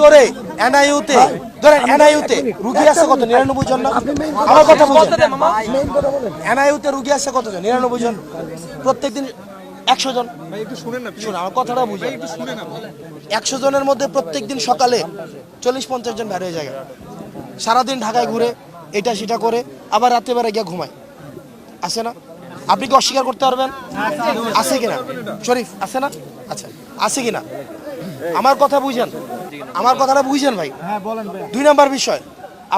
নিটোরে এনআইউতে ধরেন এনআইউতে রুগী আছে কত? নিরানব্বই জন না? আমার কথা বুঝেন এনআইউতে রুগী আছে কতজন? নিরানব্বই জন। প্রত্যেকদিন একশো জন। শুনুন আমার কথাটা বুঝেন। একশো জনের মধ্যে প্রত্যেকদিন সকালে চল্লিশ পঞ্চাশ জন বের হয়ে যায়। সারাদিন ঢাকায় ঘুরে এটা সেটা করে আবার রাতে বেড়ে গিয়ে ঘুমায়। আছে না? আপনি কি অস্বীকার করতে পারবেন? আছে কিনা? শরীফ, আছে না? আচ্ছা আছে কিনা? আমার কথা বুঝেন? আমার কথাটা বুঝেন ভাই? দুই নাম্বার বিষয়,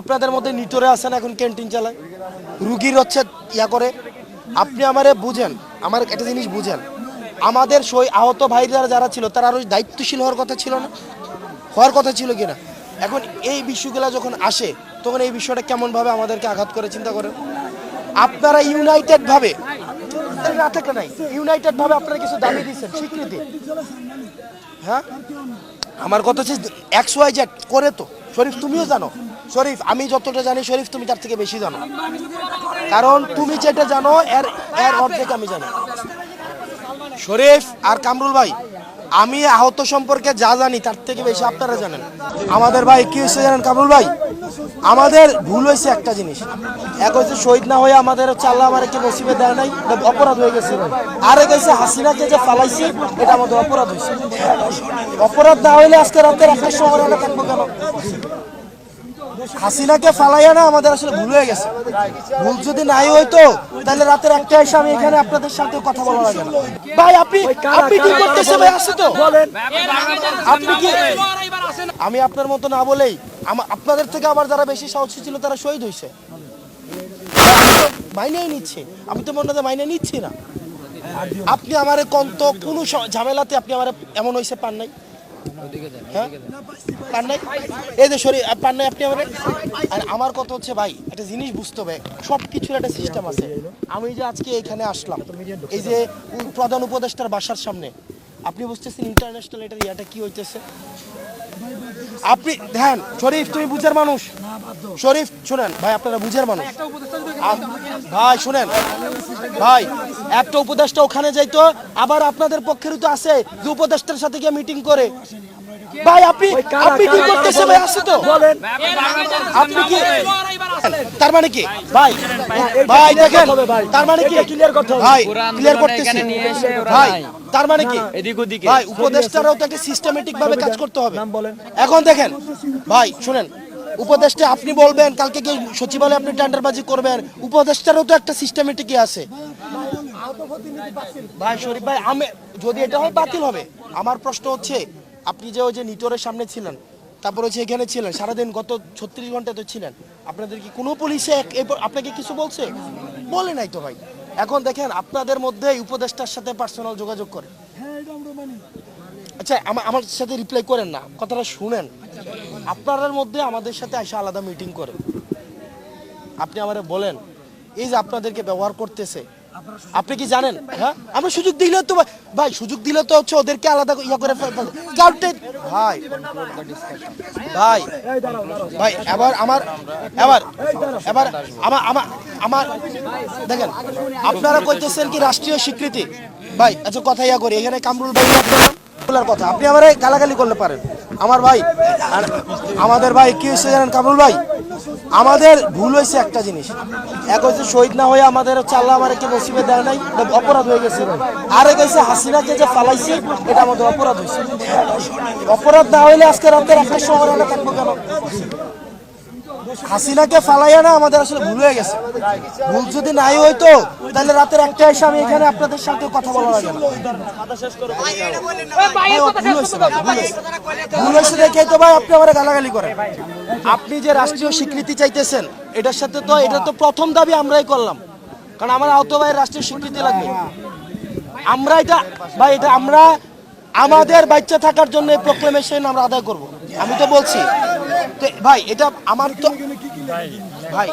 আপনাদের মধ্যে নিটোরে আছেন এখন ক্যান্টিন চালায়। রুগীর হচ্ছে ইয়া করে। আপনি আমারে বুঝেন, আমার একটা জিনিস বুঝেন। আমাদের সই আহত ভাইরা যারা ছিল, তারা আরও দায়িত্বশীল হওয়ার কথা ছিল না? হওয়ার কথা ছিল কিনা? এখন এই বিষয়গুলো যখন আসে, তখন এই বিষয়টা কেমনভাবে আমাদেরকে আঘাত করে, চিন্তা করেন? আপনারা ইউনাইটেড ভাবে এই ইউনাইটেড ভাবে আপনারা কিছু দাবি দিচ্ছেন স্বীকৃতি। হ্যাঁ? আমার কথা হচ্ছে এক্স ওয়াই জেড করে তো। শরীফ, তুমিও জানো। শরীফ, আমি যতটা জানি, শরীফ, তুমি তার থেকে বেশি জানো। কারণ তুমি যেটা জানো, এর এর অর্ধেক আমি জানি। শরীফ আর কামরুল ভাই, আমি আহত সম্পর্কে যা জানি, তার থেকে বেশি আপনারা জানেন। আমাদের ভাই কি হয়েছে জানেন, কামরুল ভাই? আমাদের ভুল হয়েছে একটা জিনিস। এক হচ্ছে শহীদ না হয়ে আমাদের হচ্ছে আল্লাহ আমাদেরকে নসিবে দেয় নাই অপরাধ হয়ে গেছে। আর এক হচ্ছে হাসিনাকে যে ফালাইছি এটা আমাদের অপরাধ হয়েছে। অপরাধ না হইলে আজকে রাতের একটার সময় আমরা থাকব কেন? হাসিনাকে ফালাইয়া না আমাদের আসলে ভুল হয়ে গেছে। ভুল যদি নাই হইতো তাহলে রাতের একটা এসে আমি এখানে আপনাদের সাথে কথা বলা লাগে না। ভাই আপনি আপনি কি করতেছে ভাই আসছে তো। আপনি কি আমি আপনার মতো না বলেই আপনাদের থেকে আবার যারা বেশি সাহসী ছিল, তারা শহীদ হয়েছে মাইনেই নিচ্ছে। আমি তো মনে মাইনে নিচ্ছি না। আপনি আমার কন্ত, কোনো ঝামেলাতে আপনি আমার এমন হয়েছে পান নাই? হ্যাঁ? পান নাই? এই যে শরীর পান নাই আপনি আমার? আর আমার কথা হচ্ছে, ভাই, একটা জিনিস বুঝতে হবে। সব কিছুর একটা সিস্টেম আছে। আমি যে আজকে এখানে আসলাম, এই যে প্রধান উপদেষ্টার বাসার সামনে আপনি বুঝতেছেন ইন্টারন্যাশনাল এটার ইয়াটা কি হইতেছে? আপনি ধ্যান শরীফ তুমি বুঝের মানুষ। শরীফ শুনেন ভাই আপনারা বুঝের মানুষ। ভাই শুনেন। ভাই একটা উপদেষ্টা ওখানে যাইতো আবার আপনাদের পক্ষেরও তো আছে যে উপদেষ্টার সাথে গিয়ে মিটিং করে। ভাই আপনি আপনি কি করতেছে ভাই আছে তো। আপনি কি তার মানে কি? ভাই ভাই দেখেন তার মানে কি? ক্লিয়ার করতে হবে। ভাই ক্লিয়ার করতেছি। ভাই। তার মানে কি? এদিক ওদিকে। ভাই উপদেষ্টারাও তো একটা সিস্টেমেটিক ভাবে কাজ করতে হবে। এখন দেখেন ভাই শুনেন উপদেষ্টা আপনি বলবেন কালকে কি সচিবালয়ে আপনি টেন্ডারবাজি করবেন? উপদেষ্টারও তো একটা সিস্টেমেটিক আছে। ভাই শরীফ ভাই আমি যদি এটা হয় বাতিল হবে। আমার প্রশ্ন হচ্ছে আপনি যে ওই যে নিটোরের সামনে ছিলেন তারপর হচ্ছে এখানে ছিলেন সারাদিন গত ছত্রিশ ঘণ্টা তো ছিলেন আপনাদের কি কোনো পুলিশে আপনাকে কিছু বলছে? বলে নাই তো ভাই। এখন দেখেন আপনাদের মধ্যে উপদেষ্টার সাথে পার্সোনাল যোগাযোগ করে। আচ্ছা আমার আমার সাথে রিপ্লাই করেন না কথাটা শুনেন। আপনাদের মধ্যে আমাদের সাথে এসে আলাদা মিটিং করে। আপনি আমারে বলেন এই যে আপনাদেরকে ব্যবহার করতেছে আপনি কি জানেন? হ্যাঁ আমরা সুযোগ দিলে তো ভাই- সুযোগ দিলে তো হচ্ছে ওদেরকে আলাদা ইয়া করে ফেলতে ভাই। ভাই ভাই, এবার আমার, এবার এবার আমার আমার আমার, দেখেন, আপনারা কইতেছেন কি রাষ্ট্রীয় স্বীকৃতি? ভাই আচ্ছা কথা ইয়া করি, এখানে কামরুল ভাই আপনার? কথা, আপনি আমার গালাগালি করলে পারেন। আমার ভাই আমাদের ভাই কি হয়েছে জানেন কামরুল ভাই? আমাদের ভুল হয়েছে একটা জিনিস। এক হয়েছে শহীদ না হয়ে আমাদের হচ্ছে আল্লাহ আমাদেরকে নসিবে দেয় নাই অপরাধ হয়ে গেছে আর এক হয়েছে হাসিনাকে যে ফালাইছে, এটা আমাদের অপরাধ হয়েছে। অপরাধ না হইলে আজকে রাতের একটা শহরে আমরা থাকব কেন? হাসিনাকে ফালাইয়া না আমাদের আসলে ভুল হয়ে গেছে। ভুল যদি নাই হইতো তাহলে রাতের একটা এসে আমি এখানে আপনাদের সাথে কথা বলা লাগে ভুল হয়েছে দেখেই তো ভাই আপনি আমার গালাগালি করেন। আপনি যে রাষ্ট্রীয় স্বীকৃতি চাইতেছেন এটার সাথে তো এটা তো প্রথম দাবি আমরাই করলাম। কারণ আমার আহত ভাই রাষ্ট্রীয় স্বীকৃতি লাগবে। আমরা এটা ভাই এটা আমরা আমাদের বাচ্চা থাকার জন্য এই প্রোক্লেমেশন আমরা আদায় করব। আমি তো বলছি ভাই এটা আমার তো ভাই